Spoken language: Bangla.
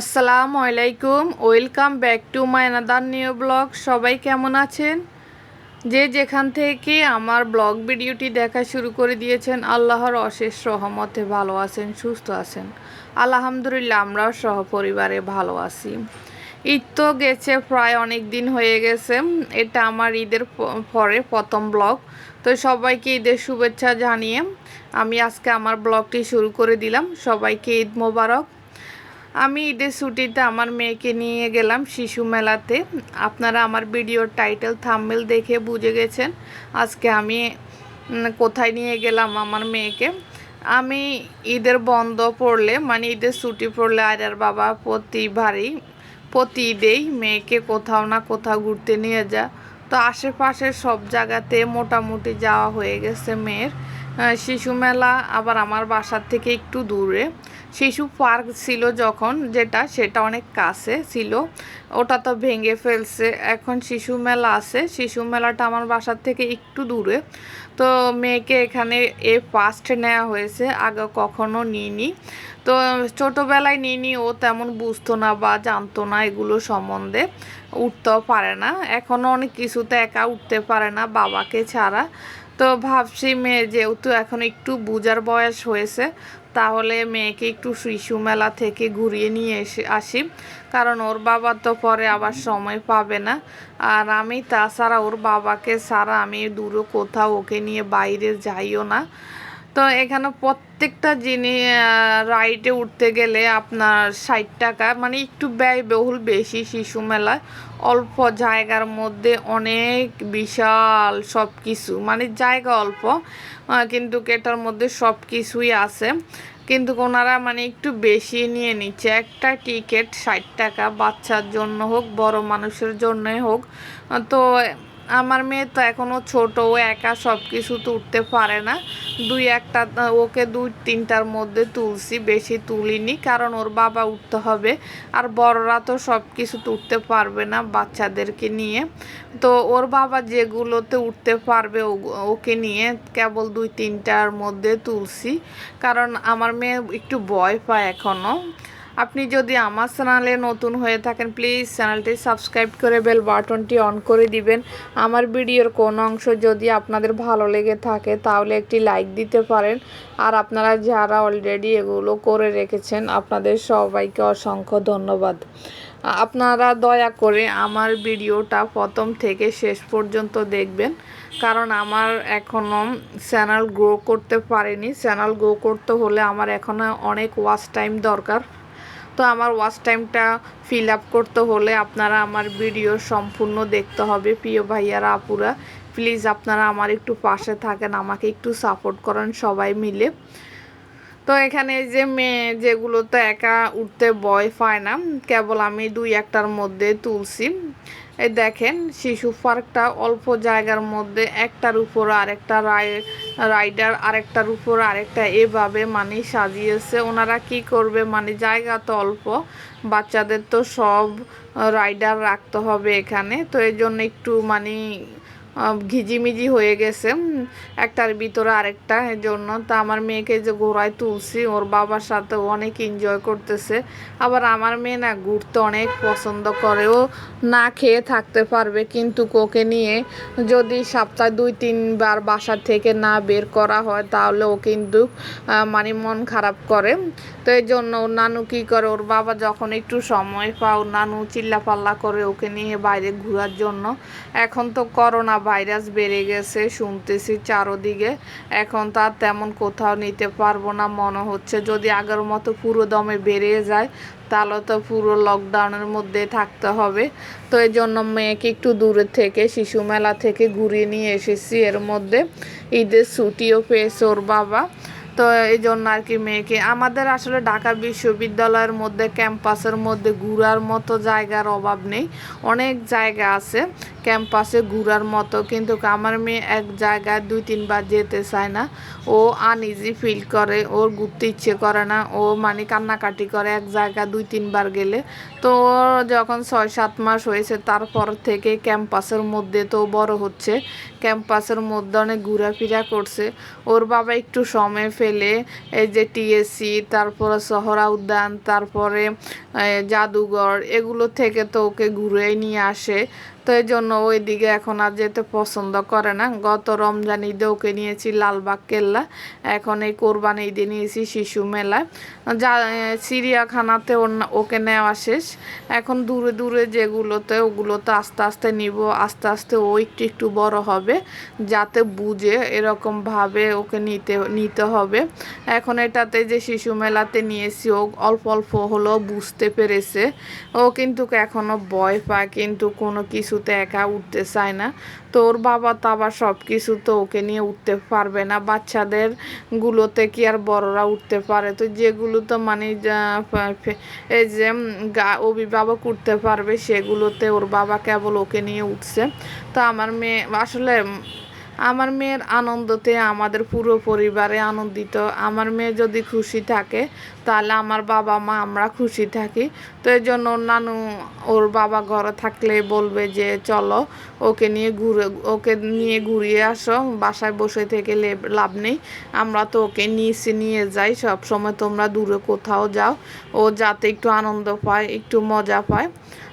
আসসালামু আলাইকুম, welcome back to my another new blog সবাই কেমন আছেন? যে যেখান থেকে আমার ব্লগ ভিডিওটি দেখা শুরু করে দিয়েছেন, আল্লাহর অশেষ সহমতে ভালো আছেন, সুস্থ আছেন। আলহামদুলিল্লাহ, আমরাও সহপরিবারে ভালো আছি। ঈদ তো গেছে, প্রায় অনেক দিন হয়ে গেছে। এটা আমার ঈদের পরে প্রথম ব্লগ তো সবাইকে ঈদের শুভেচ্ছা জানিয়ে আমি আজকে আমার ব্লগটি শুরু করে দিলাম। সবাইকে ঈদ মোবারক। আমি ঈদের ছুটিতে আমার মেয়েকে নিয়ে গেলাম শিশু মেলাতে। আপনারা আমার ভিডিওর টাইটেল থাম্বেল দেখে বুঝে গেছেন আজকে আমি কোথায় নিয়ে গেলাম আমার মেয়েকে। আমি ঈদের বন্ধ পড়লে মানে ঈদের ছুটি পড়লে আয়ার বাবা প্রতি ভারী প্রতি ঈদেই মেয়েকে কোথাও না কোথাও ঘুরতে নিয়ে যা তো আশেপাশের সব জায়গাতে মোটামুটি যাওয়া হয়ে গেছে মেয়ের। শিশু মেলা আবার আমার বাসার থেকে একটু দূরে। শিশু পার্ক ছিল যখন যেটা, সেটা অনেক কাছে ছিল। ওটা তো ভেঙে ফেলছে। এখন শিশু মেলা আছে। শিশু মেলাটা আমার বাসার থেকে একটু দূরে। তো মেয়েকে এখানে এ ফার্স্ট নেওয়া হয়েছে, আগে কখনো নিইনি। তো ছোটোবেলায় নিইনি, ও তেমন বুঝতো না বা জানতো না এগুলো সম্বন্ধে। উঠতেও পারে না। এখনও অনেক কিছুতে একা উঠতে পারে না বাবাকে ছাড়া। তো ভাবছি মেয়ে যেহেতু এখন একটু বুঝার বয়স হয়েছে তাহলে মেয়েকে একটু শিশু মেলা থেকে ঘুরিয়ে নিয়ে এসে আসি। কারণ ওর বাবা তো পরে আবার সময় পাবে না। আর আমি তাছাড়া ওর বাবাকে সারা আমি দূরে কোথাও ওকে নিয়ে বাইরে যাইও না। তো এখানে প্রত্যেকটা জিনিস রাইডে উঠতে গেলে আপনার ষাট টাকা মানে একটু ব্যয়বহুল বেশি শিশু মেলায়। অল্প জায়গার মধ্যে অনেক বিশাল সব কিছু মানে জায়গা অল্প কিন্তু এটার মধ্যে সব কিছুই আছে। কিন্তু ওনারা মানে একটু বেশি নিয়ে নিচ্ছে। একটা টিকিট ষাট টাকা, বাচ্চার জন্য হোক, বড় মানুষের জন্যই হোক। তো আমার মেয়ে তো এখনও ছোট, ও একা সব কিছু তো উঠতে পারে না। দুই একটা, ওকে দুই তিনটার মধ্যে তুলছি, বেশি তুলিনি, কারণ ওর বাবা উঠতে হবে। আর বড়রা তো সব কিছু তুলতে পারবে না বাচ্চাদেরকে নিয়ে। তো ওর বাবা যেগুলোতে উঠতে পারবে ওকে নিয়ে কেবল দুই তিনটার মধ্যে তুলছি। কারণ আমার মেয়ে একটু ভয় পায় এখনও আপনি যদি আমার চ্যানেলে নতুন হয়ে থাকেন প্লিজ চ্যানেলটি সাবস্ক্রাইব করে বেল বাটনটি অন করে দিবেন। আমার ভিডিওর কোন অংশ যদি আপনাদের ভালো লেগে থাকে, তাহলে একটি লাইক দিতে পারেন। আর আপনারা যারা অলরেডি এগুলো করে রেখেছেন, আপনাদের সবাইকে অসংখ্য ধন্যবাদ। আপনারা দয়া করে আমার ভিডিওটা প্রথম থেকে শেষ পর্যন্ত দেখবেন, কারণ আমার এখনও চ্যানেল গ্রো করতে পারিনি। চ্যানেল গ্রো করতে হলে আমার এখনও অনেক ওয়াচ টাইম দরকার। আমার ওয়াচ টাইমটা ফিল আপ করতে হলে আপনারা আমার ভিডিও সম্পূর্ণ দেখতে হবে, প্রিয় ভাইয়ারা, আপুরা। প্লিজ আপনারা আমার একটু পাশে থাকেন, আমাকে একটু সাপোর্ট করেন সবাই মিলে। তো এখানে যে মেয়ে যেগুলোতে একা উঠতে ভয় পায় না, কেবল আমি দুই একটার মধ্যে তুলছি। এই দেখেন, শিশু পার্কটা অল্প জায়গার মধ্যে একটার উপর আরেকটা রাই- রাইডার আরেকটার উপর আরেকটা এভাবে মানে সাজিয়েছে। ওনারা কি করবে? মানে জায়গা তো অল্প, বাচ্চাদের তো সব রাইডার রাখতে হবে এখানে। তো এই জন্য একটু মানে ঘিজিমিজি হয়ে গেছে। একটার ভিতরে আরেকটা এর জন্য। তা আমার মেয়েকে যে ঘোড়ায় তুলছি, ওর বাবার সাথে অনেক এনজয় করতেছে। আবার আমার মেয়ে না ঘুরতে অনেক পছন্দ করে। ও না খেয়ে থাকতে পারবে, কিন্তু ওকে নিয়ে যদি সপ্তাহে দুই, তিনবার বাসা থেকে না বের করা হয়, তাহলে ও কিন্তু মানে মন খারাপ করে। তো এই জন্য ওর নানু কী করে, ওর বাবা যখন একটু সময় পায়, ওর নানু চিল্লাপাল্লা করে ওকে নিয়ে বাইরে ঘোরার জন্য। এখন তো করোনা ভাইরাস বেড়ে গেছে, শুনতেছি চারোদিকে। এখন আর তেমন কোথাও নিতে পারব না, মনে হচ্ছে যদি আগের মতো পুরো দমে বেড়ে যায়, তাহলে তো পুরো লকডাউনের মধ্যে থাকতে হবে। তো এই জন্য মেয়েকে একটু দূরে থেকে, শিশু মেলা থেকে ঘুরিয়ে নিয়ে এসেছি এর মধ্যে। ঈদের ছুটিও পেয়েছে ওর বাবা। তো এই জন্য আর কি মেয়েকে। আমাদের আসলে ঢাকা বিশ্ববিদ্যালয়ের মধ্যে, ক্যাম্পাসের মধ্যে ঘোরার মতো জায়গার অভাব নেই। অনেক জায়গা আছে ক্যাম্পাসে ঘুরার মতো, কিন্তু আমার মেয়ে এক জায়গায় দুই, তিনবার যেতে চায় না। ও আনইজি ফিল করে, ওর ঘুরতে ইচ্ছে করে না। ও মানে কান্নাকাটি করে, এক জায়গা দুই, তিনবার গেলে। তো যখন ছয়, সাত মাস হয়েছে, তারপর থেকে ক্যাম্পাসের মধ্যে তো বড় হচ্ছে। ক্যাম্পাসের মধ্যে অনেক ঘোরাফেরা করছে। ওর বাবা একটু সময় ফেলে, এই যে টিএসসি, তারপরে সহরা উদ্যান, তারপরে জাদুঘর, এগুলো থেকে তো ওকে ঘুরে নিয়ে আসে। তো এই জন্য ওইদিকে এখন আর যেতে পছন্দ করে না। গত রমজান ঈদে ওকে নিয়েছি লালবাগ কেল্লা। এখন এই কোরবানি ঈদে নিয়েছি শিশু মেলায় যা, চিড়িয়াখানাতে ওকে নেওয়া শেষ। এখন দূরে দূরে যেগুলোতে ওগুলোতে আস্তে আস্তে নিব, আস্তে আস্তে ও একটু একটু বড় হবে, যাতে বুঝে এরকমভাবে ওকে নিতে নিতে হবে। এখন এটাতে যে শিশু মেলাতে নিয়েছি, ও অল্প অল্প হলেও বুঝতে পেরেছে। ও কিন্তু এখনও ভয় পায়, কিন্তু কোনো কিছুতে একা উঠতে চায় না। তো ওর বাবা তো আবার সব কিছু তো ওকে নিয়ে উঠতে পারবে না। বাচ্চাদের গুলোতে কি আর বড়রা উঠতে পারে? তো যেগুলো তো মানে এই যে অভিভাবক উঠতে পারবে, সেগুলোতে ওর বাবা কেবল ওকে নিয়ে উঠছে। তো আমার মেয়ে, আসলে আমার মেয়ের আনন্দতে আমাদের পুরো পরিবারে আনন্দিত। আমার মেয়ে যদি খুশি থাকে, তাহলে আমার বাবা মা আমরা খুশি থাকি। তো এই জন্য নানু ওর বাবা ঘরে থাকলে বলবে যে, চলো, ওকে নিয়ে ঘুরে, ওকে নিয়ে ঘুরিয়ে আসো। বাসায় বসে থেকে লাভ নেই। আমরা তো ওকে নিচে নিয়ে যাই। সব সময় তোমরা দূরে কোথাও যাও। ও যাতে একটু আনন্দ পায়, একটু মজা পায়।